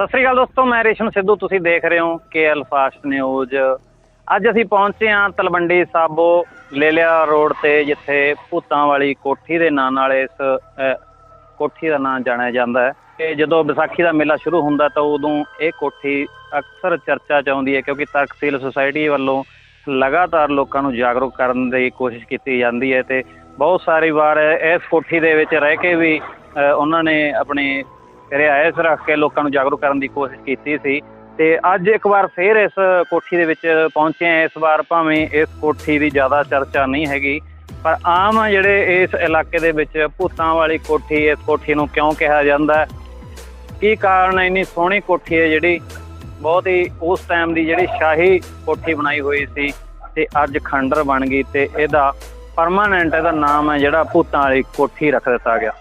ਸਤਿ ਸ੍ਰੀ ਅਕਾਲ ਦੋਸਤੋ, ਮੈਂ ਰੇਸ਼ਮ ਸਿੱਧੂ, ਤੁਸੀਂ ਦੇਖ ਰਹੇ ਹੋ ਕੇਐਲ ਫਾਸਟ ਨਿਊਜ਼। ਅੱਜ ਅਸੀਂ ਪਹੁੰਚੇ ਹਾਂ ਤਲਵੰਡੀ ਸਾਬੋ ਲੇਲਿਆ ਰੋਡ ਤੇ, ਜਿੱਥੇ ਭੂਤਾਂ ਵਾਲੀ ਕੋਠੀ ਦੇ ਨਾਂ ਨਾਲ ਇਸ ਕੋਠੀ ਦਾ ਨਾਂ ਜਾਣਿਆ ਜਾਂਦਾ ਹੈ। ਤੇ ਜਦੋਂ ਵਿਸਾਖੀ ਦਾ ਮੇਲਾ ਸ਼ੁਰੂ ਹੁੰਦਾ ਤਾਂ ਉਦੋਂ ਇਹ ਕੋਠੀ ਅਕਸਰ ਚਰਚਾ 'ਚ ਆਉਂਦੀ ਹੈ, ਕਿਉਂਕਿ ਤਰਕਸੀਲ ਸੁਸਾਇਟੀ ਵੱਲੋਂ ਲਗਾਤਾਰ ਲੋਕਾਂ ਨੂੰ ਜਾਗਰੂਕ ਕਰਨ ਦੀ ਕੋਸ਼ਿਸ਼ ਕੀਤੀ ਜਾਂਦੀ ਹੈ ਤੇ ਬਹੁਤ ਸਾਰੀ ਵਾਰ ਇਸ ਕੋਠੀ ਦੇ ਵਿੱਚ ਰਹਿ ਕੇ ਵੀ ਉਹਨਾਂ ਨੇ ਆਪਣੀ ਰਿਆਇਤ ਰੱਖ ਕੇ ਲੋਕਾਂ ਨੂੰ ਜਾਗਰੂਕ ਕਰਨ ਦੀ ਕੋਸ਼ਿਸ਼ ਕੀਤੀ ਸੀ। ਤੇ ਅੱਜ ਇੱਕ ਵਾਰ ਫੇਰ ਇਸ ਕੋਠੀ ਦੇ ਵਿੱਚ ਪਹੁੰਚੇ ਹਾਂ। ਇਸ ਵਾਰ ਭਾਵੇਂ ਇਸ ਕੋਠੀ ਦੀ ਜ਼ਿਆਦਾ ਚਰਚਾ ਨਹੀਂ ਹੈਗੀ, ਪਰ ਆਮ ਜਿਹੜੇ ਇਸ ਇਲਾਕੇ ਦੇ ਵਿੱਚ ਭੂਤਾਂ ਵਾਲੀ ਕੋਠੀ, ਇਸ ਕੋਠੀ ਨੂੰ ਕਿਉਂ ਕਿਹਾ ਜਾਂਦਾ ਕੀ ਕਾਰਨ ਇੰਨੀ ਸੋਹਣੀ ਕੋਠੀ ਹੈ ਜਿਹੜੀ ਬਹੁਤ ਹੀ ਉਸ ਟਾਈਮ ਦੀ ਜਿਹੜੀ ਸ਼ਾਹੀ ਕੋਠੀ ਬਣਾਈ ਹੋਈ ਸੀ ਤੇ ਅੱਜ ਖੰਡਰ ਬਣ ਗਈ ਤੇ ਇਹਦਾ ਪਰਮਾਨੈਂਟ ਇਹਦਾ ਨਾਮ ਹੈ ਜਿਹੜਾ ਭੂਤਾਂ ਵਾਲੀ ਕੋਠੀ ਰੱਖ ਦਿੱਤਾ ਗਿਆ।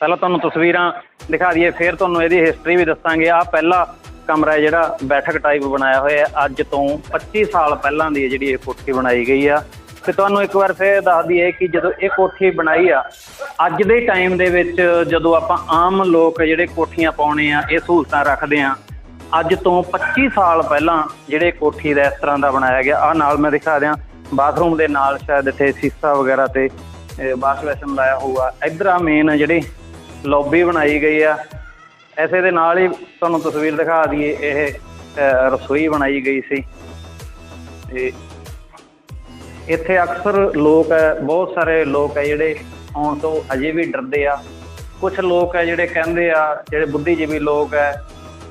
ਪਹਿਲਾਂ ਤੁਹਾਨੂੰ ਤਸਵੀਰਾਂ ਦਿਖਾ ਦਈਏ, ਫਿਰ ਤੁਹਾਨੂੰ ਇਹਦੀ ਹਿਸਟਰੀ ਵੀ ਦੱਸਾਂਗੇ। ਆ ਪਹਿਲਾ ਕਮਰਾ ਹੈ ਜਿਹੜਾ ਬੈਠਕ ਟਾਈਪ ਬਣਾਇਆ ਹੋਇਆ ਹੈ। ਅੱਜ ਤੋਂ 25 ਸਾਲ ਪਹਿਲਾਂ ਦੀ ਜਿਹੜੀ ਇਹ ਕੋਠੀ ਬਣਾਈ ਗਈ ਆ। ਤੇ ਤੁਹਾਨੂੰ ਇੱਕ ਵਾਰ ਫਿਰ ਦੱਸ ਦਈਏ ਕਿ ਜਦੋਂ ਇਹ ਕੋਠੀ ਬਣਾਈ ਆ, ਅੱਜ ਦੇ ਟਾਈਮ ਦੇ ਵਿੱਚ ਜਦੋਂ ਆਪਾਂ ਆਮ ਲੋਕ ਜਿਹੜੇ ਕੋਠੀਆਂ ਪਾਉਣੇ ਆ, ਇਹ ਸਹੂਲਤਾਂ ਰੱਖਦੇ ਆ, ਅੱਜ ਤੋਂ 25 ਸਾਲ ਪਹਿਲਾਂ ਜਿਹੜੇ ਕੋਠੀ ਦਾ ਇਸ ਤਰ੍ਹਾਂ ਦਾ ਬਣਾਇਆ ਗਿਆ। ਆ ਨਾਲ ਮੈਂ ਦਿਖਾ ਦਿਆਂ, ਬਾਥਰੂਮ ਦੇ ਨਾਲ ਸ਼ਾਇਦ ਇੱਥੇ ਸੀਸਾ ਵਗੈਰਾ ਤੇ ਬਾਥ ਬੇਸਨ ਲਾਇਆ ਹੋਊਗਾ। ਇਧਰ ਆ ਮੇਨ ਜਿਹੜੀ ਲੌਬੀ ਬਣਾਈ ਗਈ ਆ। ਐਸੇ ਦੇ ਨਾਲ ਹੀ ਤੁਹਾਨੂੰ ਤਸਵੀਰ ਦਿਖਾ ਦਈਏ, ਇਹ ਰਸੋਈ ਬਣਾਈ ਗਈ ਸੀ। ਤੇ ਇੱਥੇ ਅਕਸਰ ਲੋਕ ਹੈ ਬਹੁਤ ਸਾਰੇ ਲੋਕ ਹੈ ਜਿਹੜੇ ਆਉਣ ਤੋਂ ਅਜੇ ਵੀ ਡਰਦੇ ਆ। ਕੁਝ ਲੋਕ ਹੈ ਜਿਹੜੇ ਕਹਿੰਦੇ ਆ, ਜਿਹੜੇ ਬੁੱਧੀਜੀਵੀ ਲੋਕ ਹੈ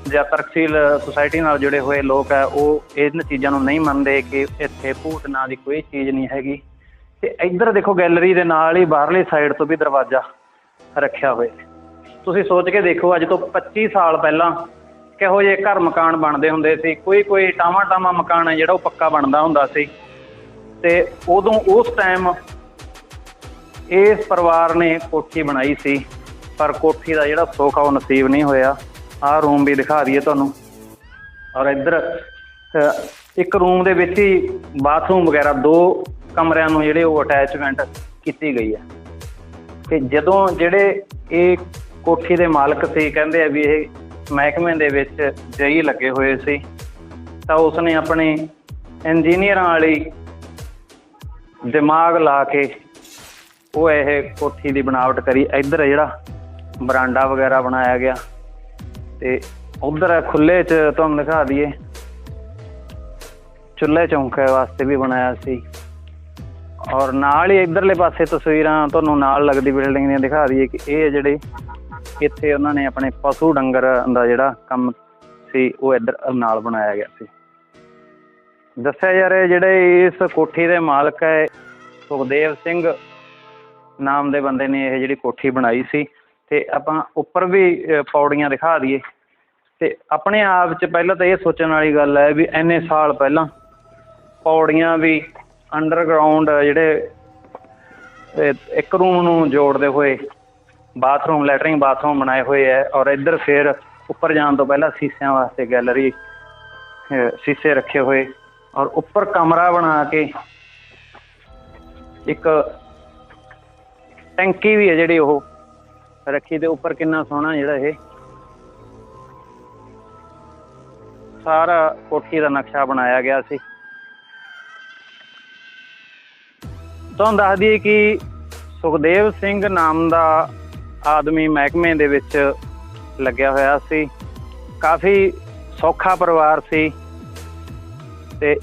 ਜਾਂ ਤਰਕਸੀਲ ਸੁਸਾਇਟੀ ਨਾਲ ਜੁੜੇ ਹੋਏ ਲੋਕ ਹੈ ਉਹ ਇਹਨਾਂ ਚੀਜ਼ਾਂ ਨੂੰ ਨਹੀਂ ਮੰਨਦੇ ਕਿ ਇੱਥੇ ਭੂਤ ਨਾਂ ਦੀ ਕੋਈ ਚੀਜ਼ ਨਹੀਂ ਹੈਗੀ। ਤੇ ਇੱਧਰ ਦੇਖੋ, ਗੈਲਰੀ ਦੇ ਨਾਲ ਹੀ ਬਾਹਰਲੀ ਸਾਈਡ ਤੋਂ ਵੀ ਦਰਵਾਜ਼ਾ ਰੱਖਿਆ ਹੋਇਆ ਤੁਸੀਂ ਸੋਚ ਕੇ ਦੇਖੋ, ਅੱਜ ਤੋਂ 25 ਸਾਲ ਪਹਿਲਾਂ ਕਿਹੋ ਜਿਹੇ ਘਰ ਮਕਾਨ ਬਣਦੇ ਹੁੰਦੇ ਸੀ। ਕੋਈ ਕੋਈ ਟਾਵਾਂ ਟਾਵਾਂ ਮਕਾਨ ਹੈ ਜਿਹੜਾ ਉਹ ਪੱਕਾ ਬਣਦਾ ਹੁੰਦਾ ਸੀ। ਤੇ ਉਦੋਂ ਉਸ ਟਾਈਮ ਇਸ ਪਰਿਵਾਰ ਨੇ ਕੋਠੀ ਬਣਾਈ ਸੀ। ਪਰ ਕੋਠੀ ਦਾ ਜਿਹੜਾ ਸੁੱਖ ਆ, ਉਹ ਨਸੀਬ ਨਹੀਂ ਹੋਇਆ। ਆਹ ਰੂਮ ਵੀ ਦਿਖਾ ਦਈਏ ਤੁਹਾਨੂੰ। ਔਰ ਇੱਧਰ ਇੱਕ ਰੂਮ ਦੇ ਵਿੱਚ ਹੀ ਬਾਥਰੂਮ ਵਗੈਰਾ ਦੋ ਕਮਰਿਆਂ ਨੂੰ ਜਿਹੜੇ ਉਹ ਅਟੈਚਮੈਂਟ ਕੀਤੀ ਗਈ ਹੈ। ਤੇ ਜਦੋਂ ਜਿਹੜੇ ਇਹ ਕੋਠੀ ਦੇ ਮਾਲਕ ਸੀ, ਕਹਿੰਦੇ ਆ ਵੀ ਇਹ ਮਹਿਕਮੇ ਦੇ ਵਿੱਚ ਜਈ ਲੱਗੇ ਹੋਏ ਸੀ, ਤਾਂ ਉਸਨੇ ਆਪਣੇ ਇੰਜੀਨੀਅਰਾਂ ਵਾਲੀ ਦਿਮਾਗ ਲਾ ਕੇ ਉਹ ਇਹ ਕੋਠੀ ਦੀ ਬਣਾਵਟ ਕਰੀ। ਇੱਧਰ ਜਿਹੜਾ ਬਰਾਂਡਾ ਵਗੈਰਾ ਬਣਾਇਆ ਗਿਆ ਤੇ ਉਧਰ ਖੁੱਲੇ 'ਚ ਤੁਹਾਨੂੰ ਦਿਖਾ ਦਈਏ। ਚੁੱਲ੍ਹੇ ਚੌਂਕੇ ਵਾਸਤੇ ਵੀ ਬਣਾਇਆ ਸੀ। ਔਰ ਨਾਲ ਹੀ ਇਧਰਲੇ ਪਾਸੇ ਤਸਵੀਰਾਂ ਤੁਹਾਨੂੰ ਨਾਲ ਲੱਗਦੀ ਬਿਲਡਿੰਗ ਦੀਆਂ ਦਿਖਾ ਦਈਏ ਕਿ ਇਹ ਜਿਹੜੇ ਇੱਥੇ ਉਹਨਾਂ ਨੇ ਆਪਣੇ ਪਸ਼ੂ ਡੰਗਰ ਦਾ ਜਿਹੜਾ ਕੰਮ ਸੀ ਉਹ ਇੱਧਰ ਨਾਲ ਬਣਾਇਆ ਗਿਆ ਸੀ। ਦੱਸਿਆ ਜਾ ਰਿਹਾ ਜਿਹੜੇ ਇਸ ਕੋਠੀ ਦੇ ਮਾਲਕ ਹੈ ਸੁਖਦੇਵ ਸਿੰਘ ਨਾਮ ਦੇ ਬੰਦੇ ਨੇ ਇਹ ਜਿਹੜੀ ਕੋਠੀ ਬਣਾਈ ਸੀ। ਤੇ ਆਪਾਂ ਉੱਪਰ ਵੀ ਅ, ਪੌੜੀਆਂ ਦਿਖਾ ਦਈਏ। ਤੇ ਆਪਣੇ ਆਪ 'ਚ ਪਹਿਲਾਂ ਤਾਂ ਇਹ ਸੋਚਣ ਵਾਲੀ ਗੱਲ ਹੈ ਵੀ ਇੰਨੇ ਸਾਲ ਪਹਿਲਾਂ ਪੌੜੀਆਂ ਵੀ ਅੰਡਰਗਰਾਉਂਡ ਜਿਹੜੇ ਇੱਕ ਰੂਮ ਨੂੰ ਜੋੜਦੇ ਹੋਏ ਬਾਥਰੂਮ ਲੈਟਰਿੰਗ ਬਾਥਰੂਮ ਬਣਾਏ ਹੋਏ ਹੈ ਔਰ ਇੱਧਰ ਫਿਰ ਉੱਪਰ ਜਾਣ ਤੋਂ ਪਹਿਲਾਂ ਸੀਸਿਆਂ ਵਾਸਤੇ ਗੈਲਰੀ ਸੀਸੇ ਰੱਖੇ ਹੋਏ ਔਰ ਉੱਪਰ ਕਮਰਾ ਬਣਾ ਕੇ ਇੱਕ ਟੈਂਕੀ ਵੀ ਹੈ ਜਿਹੜੀ ਉਹ ਰੱਖੀ ਤੇ ਉੱਪਰ ਕਿੰਨਾ ਸੋਹਣਾ ਜਿਹੜਾ ਇਹ ਸਾਰਾ ਕੋਠੀ ਦਾ ਨਕਸ਼ਾ ਬਣਾਇਆ ਗਿਆ ਸੀ। ਤੁਹਾਨੂੰ ਦੱਸ ਦਈਏ ਕਿ ਸੁਖਦੇਵ ਸਿੰਘ ਨਾਮ ਦਾ ਆਦਮੀ ਮਹਿਕਮੇ ਦੇ ਵਿੱਚ ਲੱਗਿਆ ਹੋਇਆ ਸੀ। ਕਾਫੀ ਸੌਖਾ ਪਰਿਵਾਰ ਸੀ ਤੇ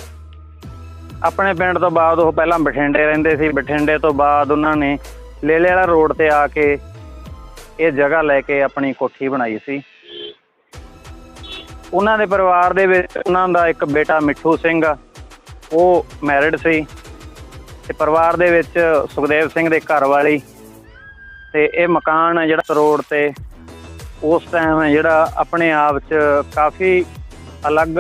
ਆਪਣੇ ਪਿੰਡ ਤੋਂ ਬਾਅਦ ਉਹ ਪਹਿਲਾਂ ਬਠਿੰਡੇ ਰਹਿੰਦੇ ਸੀ। ਬਠਿੰਡੇ ਤੋਂ ਬਾਅਦ ਉਹਨਾਂ ਨੇ ਲੇਲੇ ਵਾਲਾ ਰੋਡ ਤੇ ਆ ਕੇ ਇਹ ਜਗ੍ਹਾ ਲੈ ਕੇ ਆਪਣੀ ਕੋਠੀ ਬਣਾਈ ਸੀ। ਉਹਨਾਂ ਦੇ ਪਰਿਵਾਰ ਦੇ ਵਿੱਚ ਉਹਨਾਂ ਦਾ ਇੱਕ ਬੇਟਾ ਮਿੱਠੂ ਸਿੰਘ, ਉਹ ਮੈਰਿਡ ਸੀ। ਤੇ ਪਰਿਵਾਰ ਦੇ ਵਿੱਚ ਸੁਖਦੇਵ ਸਿੰਘ ਦੇ ਘਰ ਵਾਲੀ ਤੇ ਇਹ ਮਕਾਨ ਹੈ ਜਿਹੜਾ ਰੋਡ ਤੇ, ਉਸ ਟਾਈਮ ਜਿਹੜਾ ਆਪਣੇ ਆਪ 'ਚ ਕਾਫੀ ਅਲੱਗ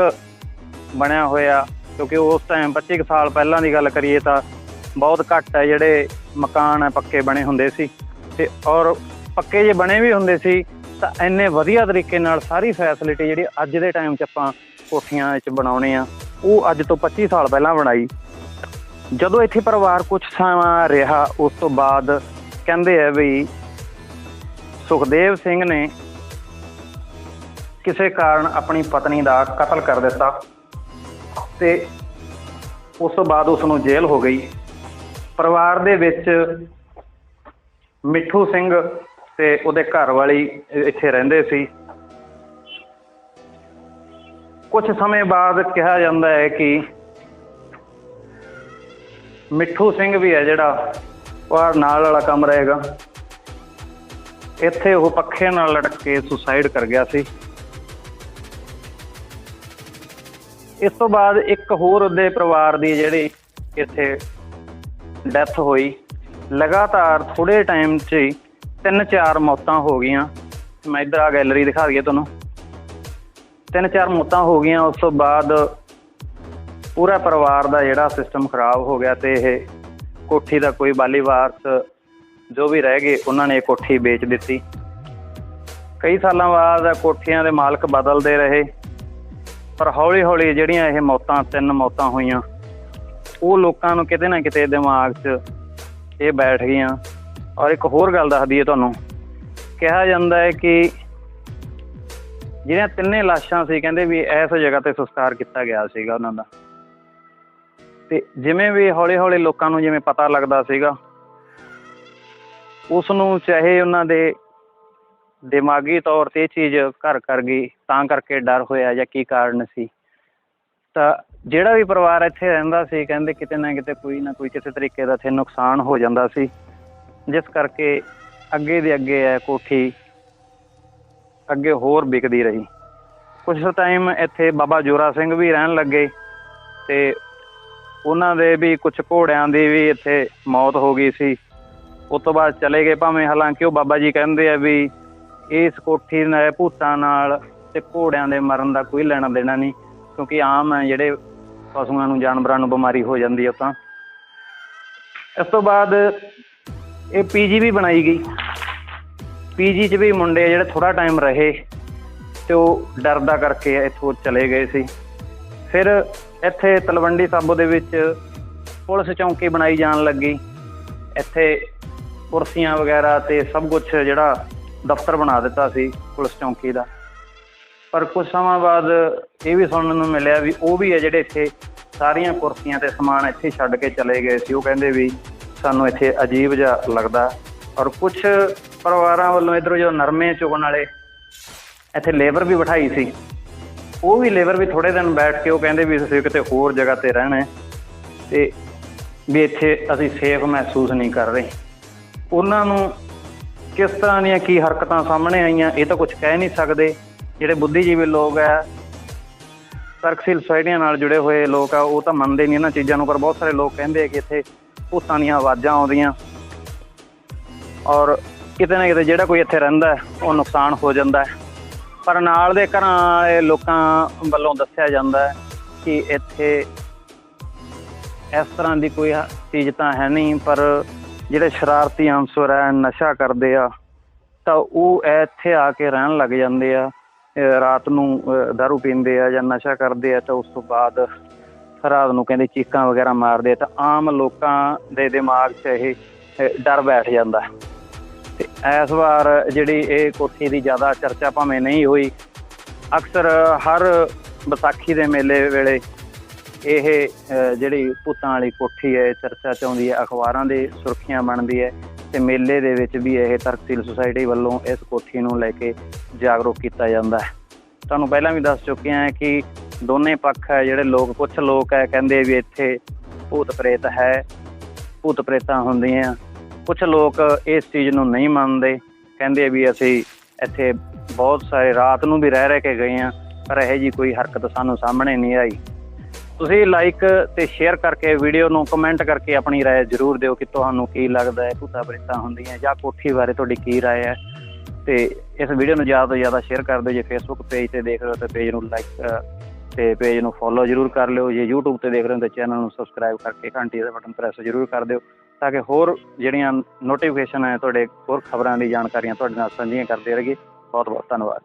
ਬਣਿਆ ਹੋਇਆ, ਕਿਉਂਕਿ ਉਸ ਟਾਈਮ 25 ਕੁ ਸਾਲ ਪਹਿਲਾਂ ਦੀ ਗੱਲ ਕਰੀਏ ਤਾਂ ਬਹੁਤ ਘੱਟ ਹੈ ਜਿਹੜੇ ਮਕਾਨ ਹੈ ਪੱਕੇ ਬਣੇ ਹੁੰਦੇ ਸੀ। ਤੇ ਔਰ ਪੱਕੇ ਜੇ ਬਣੇ ਵੀ ਹੁੰਦੇ ਸੀ, ਤਾਂ ਇੰਨੇ ਵਧੀਆ ਤਰੀਕੇ ਨਾਲ ਸਾਰੀ ਫੈਸਿਲਿਟੀ ਜਿਹੜੀ ਅੱਜ ਦੇ ਟਾਈਮ 'ਚ ਆਪਾਂ ਕੋਠੀਆਂ ਵਿੱਚ ਬਣਾਉਣੇ ਆ, ਉਹ ਅੱਜ ਤੋਂ 25 ਸਾਲ ਪਹਿਲਾਂ ਬਣਾਈ। ਜਦੋਂ ਇੱਥੇ ਪਰਿਵਾਰ ਕੁਝ ਸਮਾਂ ਰਿਹਾ, ਉਸ ਤੋਂ ਬਾਅਦ ਕਹਿੰਦੇ ਆ ਵੀ ਸੁਖਦੇਵ ਸਿੰਘ ਨੇ ਕਿਸੇ ਕਾਰਨ ਆਪਣੀ ਪਤਨੀ ਦਾ ਕਤਲ ਕਰ ਦਿੱਤਾ ਤੇ ਉਸ ਤੋਂ ਬਾਅਦ ਉਸ ਨੂੰ ਜੇਲ੍ਹ ਹੋ ਗਈ। ਪਰਿਵਾਰ ਦੇ ਵਿੱਚ ਮਿੱਠੂ ਸਿੰਘ ਤੇ ਉਹਦੇ ਘਰ ਵਾਲੀ ਇੱਥੇ ਰਹਿੰਦੇ ਸੀ। ਕੁਝ ਸਮੇਂ ਬਾਅਦ ਕਿਹਾ ਜਾਂਦਾ ਹੈ ਕਿ ਮਿੱਠੂ ਸਿੰਘ ਵੀ ਹੈ ਜਿਹੜਾ, ਉਹ ਨਾਲ ਵਾਲਾ ਕੰਮ ਰਹੇਗਾ। ਇੱਥੇ ਉਹ ਪੱਖੇ ਨਾਲ ਲਟਕ ਕੇ ਸੁਸਾਈਡ ਕਰ ਗਿਆ ਸੀ। ਇਸ ਤੋਂ ਬਾਅਦ ਇੱਕ ਹੋਰ ਉਹਦੇ ਪਰਿਵਾਰ ਦੀ ਜਿਹੜੀ ਇੱਥੇ ਡੈਥ ਹੋਈ, ਲਗਾਤਾਰ ਥੋੜੇ ਟਾਈਮ 'ਚ ਹੀ ਤਿੰਨ ਚਾਰ ਮੌਤਾਂ ਹੋ ਗਈਆਂ। ਮੈਂ ਇੱਧਰ ਆ ਗੈਲਰੀ ਦਿਖਾ ਦਈਏ ਤੁਹਾਨੂੰ। ਤਿੰਨ ਚਾਰ ਮੌਤਾਂ ਹੋ ਗਈਆਂ, ਉਸ ਤੋਂ ਬਾਅਦ ਪੂਰਾ ਪਰਿਵਾਰ ਦਾ ਜਿਹੜਾ ਸਿਸਟਮ ਖਰਾਬ ਹੋ ਗਿਆ ਤੇ ਇਹ ਕੋਠੀ ਦਾ ਕੋਈ ਬਾਲੀ ਵਾਰਸ ਜੋ ਵੀ ਰਹਿ ਗਏ, ਉਹਨਾਂ ਨੇ ਇਹ ਕੋਠੀ ਵੇਚ ਦਿੱਤੀ। ਕਈ ਸਾਲਾਂ ਬਾਅਦ ਕੋਠੀਆਂ ਦੇ ਮਾਲਕ ਬਦਲਦੇ ਰਹੇ, ਪਰ ਹੌਲੀ ਹੌਲੀ ਜਿਹੜੀਆਂ ਇਹ ਮੌਤਾਂ, ਤਿੰਨ ਮੌਤਾਂ ਹੋਈਆਂ, ਉਹ ਲੋਕਾਂ ਨੂੰ ਕਿਤੇ ਨਾ ਕਿਤੇ ਦਿਮਾਗ 'ਚ ਇਹ ਬੈਠ ਗਈਆਂ। ਔਰ ਇੱਕ ਹੋਰ ਗੱਲ ਦੱਸ ਦਈਏ ਤੁਹਾਨੂੰ, ਕਿਹਾ ਜਾਂਦਾ ਹੈ ਕਿ ਜਿਹੜੀਆਂ ਤਿੰਨੇ ਲਾਸ਼ਾਂ ਸੀ, ਕਹਿੰਦੇ ਵੀ ਇਸ ਜਗ੍ਹਾ ਤੇ ਸੰਸਕਾਰ ਕੀਤਾ ਗਿਆ ਸੀਗਾ ਉਹਨਾਂ ਦਾ। ਤੇ ਜਿਵੇਂ ਵੀ ਹੌਲੀ ਹੌਲੀ ਲੋਕਾਂ ਨੂੰ ਜਿਵੇਂ ਪਤਾ ਲੱਗਦਾ ਸੀਗਾ ਉਸ ਨੂੰ ਚਾਹੇ ਉਹਨਾਂ ਦੇ ਦਿਮਾਗੀ ਤੌਰ ਤੇ ਇਹ ਚੀਜ਼ ਘਰ ਕਰ ਗਈ, ਤਾਂ ਕਰਕੇ ਡਰ ਹੋਇਆ ਜਾਂ ਕੀ ਕਾਰਨ ਸੀ। ਤਾਂ ਜਿਹੜਾ ਵੀ ਪਰਿਵਾਰ ਇੱਥੇ ਰਹਿੰਦਾ ਸੀ, ਕਹਿੰਦੇ ਕਿਤੇ ਨਾ ਕਿਤੇ ਕੋਈ ਨਾ ਕੋਈ ਕਿਸੇ ਤਰੀਕੇ ਦਾ ਇੱਥੇ ਨੁਕਸਾਨ ਹੋ ਜਾਂਦਾ ਸੀ। ਜਿਸ ਕਰਕੇ ਅੱਗੇ ਦੇ ਅੱਗੇ ਹੈ ਕੋਠੀ ਅੱਗੇ ਹੋਰ ਵਿਕਦੀ ਰਹੀ। ਕੁਝ ਟਾਈਮ ਇੱਥੇ ਬਾਬਾ ਜੋਰਾ ਸਿੰਘ ਵੀ ਰਹਿਣ ਲੱਗੇ ਤੇ ਉਹਨਾਂ ਦੇ ਵੀ ਕੁਝ ਘੋੜਿਆਂ ਦੀ ਵੀ ਇੱਥੇ ਮੌਤ ਹੋ ਗਈ ਸੀ। ਉਸ ਤੋਂ ਬਾਅਦ ਚਲੇ ਗਏ ਭਾਵੇਂ, ਹਾਲਾਂਕਿ ਉਹ ਬਾਬਾ ਜੀ ਕਹਿੰਦੇ ਆ ਵੀ ਇਸ ਕੋਠੀ ਨਾਲ, ਭੂਤਾਂ ਨਾਲ ਤੇ ਘੋੜਿਆਂ ਦੇ ਮਰਨ ਦਾ ਕੋਈ ਲੈਣਾ ਦੇਣਾ ਨਹੀਂ, ਕਿਉਂਕਿ ਆਮ ਹੈ ਜਿਹੜੇ ਪਸ਼ੂਆਂ ਨੂੰ, ਜਾਨਵਰਾਂ ਨੂੰ ਬਿਮਾਰੀ ਹੋ ਜਾਂਦੀ ਹੈ ਤਾਂ। ਇਸ ਤੋਂ ਬਾਅਦ ਇਹ ਪੀਜੀ ਵੀ ਬਣਾਈ ਗਈ। ਪੀਜੀ 'ਚ ਵੀ ਮੁੰਡੇ ਜਿਹੜੇ ਥੋੜਾ ਟਾਈਮ ਰਹੇ ਤੇ ਉਹ ਡਰਦਾ ਕਰਕੇ ਇੱਥੋਂ ਚਲੇ ਗਏ ਸੀ। ਫਿਰ ਇੱਥੇ ਤਲਵੰਡੀ ਸਾਬੋ ਦੇ ਵਿੱਚ ਪੁਲਿਸ ਚੌਂਕੀ ਬਣਾਈ ਜਾਣ ਲੱਗੀ। ਇੱਥੇ ਕੁਰਸੀਆਂ ਵਗੈਰਾ ਤੇ ਸਭ ਕੁਝ ਜਿਹੜਾ ਦਫ਼ਤਰ ਬਣਾ ਦਿੱਤਾ ਸੀ ਪੁਲਿਸ ਚੌਂਕੀ ਦਾ। ਪਰ ਕੁਝ ਸਮਾਂ ਬਾਅਦ ਇਹ ਵੀ ਸੁਣਨ ਨੂੰ ਮਿਲਿਆ ਵੀ ਉਹ ਵੀ ਹੈ ਜਿਹੜੇ ਇੱਥੇ ਸਾਰੀਆਂ ਕੁਰਸੀਆਂ ਤੇ ਸਮਾਨ ਇੱਥੇ ਛੱਡ ਕੇ ਚਲੇ ਗਏ ਸੀ। ਉਹ ਕਹਿੰਦੇ ਵੀ ਸਾਨੂੰ ਇੱਥੇ ਅਜੀਬ ਜਿਹਾ ਲੱਗਦਾ। ਔਰ ਕੁਝ ਪਰਿਵਾਰਾਂ ਵੱਲੋਂ ਇਧਰੋਂ ਜੋ ਨਰਮੇ ਚੁਗਣ ਵਾਲੇ ਇੱਥੇ ਲੇਬਰ ਵੀ ਬਿਠਾਈ ਸੀ। ਉਹ ਵੀ ਲੇਬਰ ਵੀ ਥੋੜੇ ਦਿਨ ਬੈਠ ਕੇ ਉਹ ਕਹਿੰਦੇ ਵੀ ਅਸੀਂ ਕਿਤੇ ਹੋਰ ਜਗ੍ਹਾ ਤੇ ਰਹਿਣਾ ਹੈ ਤੇ ਵੀ ਇੱਥੇ ਅਸੀਂ ਸੇਫ ਮਹਿਸੂਸ ਨਹੀਂ ਕਰ ਰਹੇ। ਉਹਨਾਂ ਨੂੰ ਕਿਸ ਤਰ੍ਹਾਂ ਦੀਆਂ ਕੀ ਹਰਕਤਾਂ ਸਾਹਮਣੇ ਆਈਆਂ, ਇਹ ਤਾਂ ਕੁਝ ਕਹਿ ਨਹੀਂ ਸਕਦੇ। ਜਿਹੜੇ ਬੁੱਧੀਜੀਵੀ ਲੋਕ ਆ, ਤਰਕਸ਼ੀਲ ਸੁਸਾਇਟੀਆਂ ਨਾਲ ਜੁੜੇ ਹੋਏ ਲੋਕ ਆ, ਉਹ ਤਾਂ ਮੰਨਦੇ ਨਹੀਂ ਇਹਨਾਂ ਚੀਜ਼ਾਂ ਨੂੰ, ਪਰ ਬਹੁਤ ਸਾਰੇ ਲੋਕ ਕਹਿੰਦੇ ਆ ਕਿ ਇੱਥੇ ਭੂਤਾਂ ਦੀਆਂ ਆਵਾਜ਼ਾਂ ਆਉਂਦੀਆਂ। ਔਰ ਕਿਤੇ ਨਾ ਕਿਤੇ ਜਿਹੜਾ ਕੋਈ ਇੱਥੇ ਰਹਿੰਦਾ ਉਹ ਨੁਕਸਾਨ ਹੋ ਜਾਂਦਾ ਹੈ। ਪਰ ਨਾਲ ਦੇ ਘਰਾਂ ਵਾਲੇ ਲੋਕਾਂ ਵੱਲੋਂ ਦੱਸਿਆ ਜਾਂਦਾ ਹੈ ਕਿ ਇੱਥੇ ਇਸ ਤਰ੍ਹਾਂ ਦੀ ਕੋਈ ਚੀਜ਼ ਤਾਂ ਹੈ ਨਹੀਂ, ਪਰ ਜਿਹੜੇ ਸ਼ਰਾਰਤੀ ਅਨਸਰ ਹੈ, ਨਸ਼ਾ ਕਰਦੇ ਆ, ਤਾਂ ਉਹ ਇੱਥੇ ਆ ਕੇ ਰਹਿਣ ਲੱਗ ਜਾਂਦੇ ਆ ਰਾਤ ਨੂੰ, ਅਹ ਦਾਰੂ ਪੀਂਦੇ ਆ ਜਾਂ ਨਸ਼ਾ ਕਰਦੇ ਆ, ਤਾਂ ਉਸ ਤੋਂ ਬਾਅਦ ਰਾਤ ਨੂੰ ਕਹਿੰਦੇ ਚੀਕਾਂ ਵਗੈਰਾ ਮਾਰਦੇ ਆ, ਤਾਂ ਆਮ ਲੋਕਾਂ ਦੇ ਦਿਮਾਗ 'ਚ ਇਹ ਡਰ ਬੈਠ ਜਾਂਦਾ ਇਸ ਵਾਰ ਜਿਹੜੀ ਇਹ ਕੋਠੀ ਦੀ ਜ਼ਿਆਦਾ ਚਰਚਾ ਭਾਵੇਂ ਨਹੀਂ ਹੋਈ, ਅਕਸਰ ਹਰ ਵਿਸਾਖੀ ਦੇ ਮੇਲੇ ਵੇਲੇ ਇਹ ਜਿਹੜੀ ਭੂਤਾਂ ਵਾਲੀ ਕੋਠੀ ਹੈ ਚਰਚਾ ਚ ਆਉਂਦੀ ਹੈ, ਅਖਬਾਰਾਂ ਦੇ ਸੁਰਖੀਆਂ ਬਣਦੀ ਹੈ ਤੇ ਮੇਲੇ ਦੇ ਵਿੱਚ ਵੀ ਇਹ ਤਰਕਸੀਲ ਸੁਸਾਇਟੀ ਵੱਲੋਂ ਇਸ ਕੋਠੀ ਨੂੰ ਲੈ ਕੇ ਜਾਗਰੂਕ ਕੀਤਾ ਜਾਂਦਾ ਹੈ। ਤੁਹਾਨੂੰ ਪਹਿਲਾਂ ਵੀ ਦੱਸ ਚੁੱਕੇ ਹਾਂ ਕਿ ਦੋਨੇ ਪੱਖ ਹੈ, ਜਿਹੜੇ ਲੋਕ ਕੁਝ ਲੋਕ ਹੈ, ਕਹਿੰਦੇ ਵੀ ਇੱਥੇ ਭੂਤ ਪ੍ਰੇਤ ਹੈ, ਭੂਤ ਪ੍ਰੇਤਾਂ ਹੁੰਦੀਆਂ। ਕੁਝ ਲੋਕ ਇਸ ਚੀਜ਼ ਨੂੰ ਨਹੀਂ ਮੰਨਦੇ ਕਹਿੰਦੇ ਵੀ ਅਸੀਂ ਇੱਥੇ ਬਹੁਤ ਸਾਰੇ ਰਾਤ ਨੂੰ ਵੀ ਰਹਿ ਰਹਿ ਕੇ ਗਏ ਆ ਪਰ ਇਹੋ ਜੀ ਕੋਈ ਹਰਕਤ ਸਾਨੂੰ ਸਾਹਮਣੇ ਨਹੀਂ ਆਈ ਤੁਸੀਂ ਲਾਈਕ ਤੇ ਸ਼ੇਅਰ ਕਰਕੇ ਵੀਡੀਓ ਨੂੰ ਕਮੈਂਟ ਕਰਕੇ ਆਪਣੀ رائے ਜ਼ਰੂਰ ਦਿਓ ਕਿ ਤੁਹਾਨੂੰ ਕੀ ਲੱਗਦਾ ਹੈ ਭੂਤਾ ਪ੍ਰੇਤਾਂ ਹੁੰਦੀਆਂ ਜਾਂ ਕੋਠੀ ਬਾਰੇ ਤੁਹਾਡੀ ਕੀ رائے ਹੈ ਤੇ ਇਸ ਵੀਡੀਓ ਨੂੰ ਜ਼ਿਆਦਾ ਤੋਂ ਜ਼ਿਆਦਾ ਸ਼ੇਅਰ ਕਰ ਦਿਓ ਜੇ ਫੇਸਬੁੱਕ ਪੇਜ ਤੇ ਦੇਖ ਰਹੇ ਹੋ ਤਾਂ ਪੇਜ ਨੂੰ ਲਾਈਕ ਤੇ ਪੇਜ ਨੂੰ ਫੋਲੋ ਜ਼ਰੂਰ ਕਰ ਲਿਓ ਜੇ YouTube ਤੇ ਦੇਖ ਰਹੇ ਹੋ ਤਾਂ ਚੈਨਲ ਨੂੰ ਸਬਸਕ੍ਰਾਈਬ ਕਰਕੇ ਘੰਟੀ ਦਾ ਬਟਨ ਪ੍ਰੈਸ ਜ਼ਰੂਰ ਕਰ ਦਿਓ ਤਾਂ ਕਿ ਹੋਰ ਜਿਹੜੀਆਂ ਨੋਟੀਫਿਕੇਸ਼ਨ ਹੈ ਤੁਹਾਡੇ ਹੋਰ ਖਬਰਾਂ ਦੀ ਜਾਣਕਾਰੀਆਂ ਤੁਹਾਡੇ ਨਾਲ ਸਾਂਝੀਆਂ ਕਰਦੇ ਰਹੀਏ। ਬਹੁਤ ਬਹੁਤ ਧੰਨਵਾਦ।